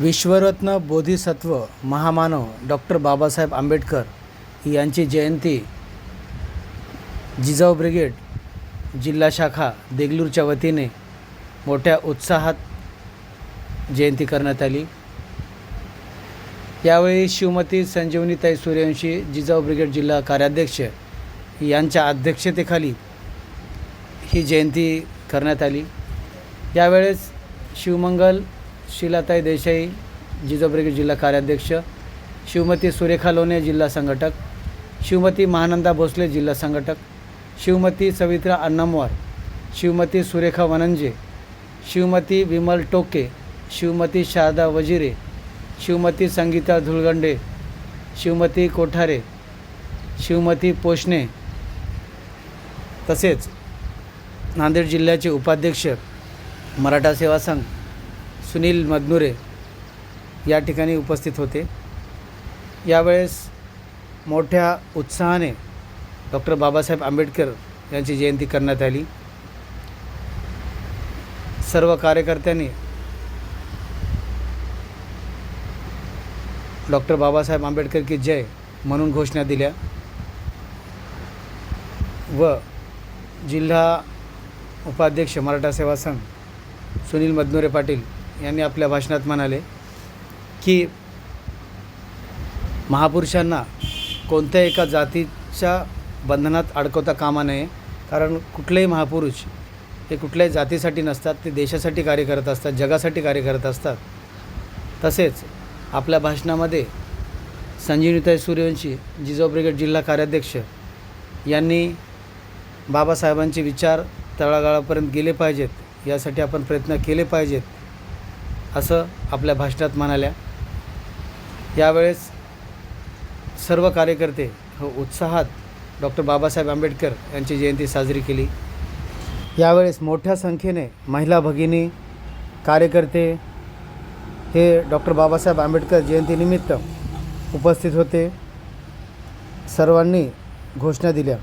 विश्वरत्न बोधिसत्व महामानव डॉक्टर बाबासाहेब आंबेडकर यांची जयंती जिजाऊ ब्रिगेड जिल्हा शाखा देगलूरच्या वतीने मोठ्या उत्साहात जयंती करण्यात आली. यावेळी शिवमती संजीवनीताई सूर्यवंशी जिजाऊ ब्रिगेड जिल्हा कार्याध्यक्ष यांच्या अध्यक्षतेखाली ही जयंती करण्यात आली. यावेळेस शिवमंगल शिलाताई देसाई जिजाऊ जिल्हा कार्याध्यक्ष शिवमती सुरेखा लोणे जिल्हा संघटक शिवमती महानंदा भोसले जिल्हा संघटक शिवमती सवित्रा अण्णामवार शिवमती सुरेखा वनंजे शिवमती विमल टोके शिवमती शारदा वजिरे शिवमती संगीता धुळगंडे शिवमती कोठारे शिवमती पोषणे तसेच नांदेड जिल्ह्याचे उपाध्यक्ष मराठा सेवा संघ सुनील मदनुरे या ठिकाणी उपस्थित होते. यावेळेस मोठ्या उत्साहाने डॉक्टर बाबासाहेब आंबेडकर यांची जयंती करण्यात आली. सर्व कार्यकर्त्यांनी डॉक्टर बाबासाहेब आंबेडकर की जय म्हणून घोषणा दिल्या व जिल्हा उपाध्यक्ष मराठा सेवा संघ सुनील मदनुरे पाटील यांनी आपल्या भाषणात म्हणाले की महापुरुषांना कोणत्याही एका जातीच्या बंधनात अडकवता कामा नये कारण कुठलेही महापुरुष हे कुठल्याही जातीसाठी नसतात ते देशासाठी कार्य करत असतात जगासाठी कार्य करत असतात. तसेच आपल्या भाषणामध्ये संजीवनीताई सूर्यवंशी जिजाऊ ब्रिगेड जिल्हा कार्याध्यक्ष यांनी बाबासाहेबांचे विचार तळागाळापर्यंत गेले पाहिजेत. यासाठी आपण प्रयत्न केले पाहिजेत. असं आपल्या भाषणात म्हणाल्या. यावेळेस सर्व कार्यकर्ते उत्साहात डॉक्टर बाबासाहेब आंबेडकर यांची जयंती साजरी केली. यावेळेस मोठ्या संख्येने महिला भगिनी कार्यकर्ते हे डॉक्टर बाबासाहेब आंबेडकर जयंतीनिमित्त उपस्थित होते. सर्वांनी घोषणा दिल्या.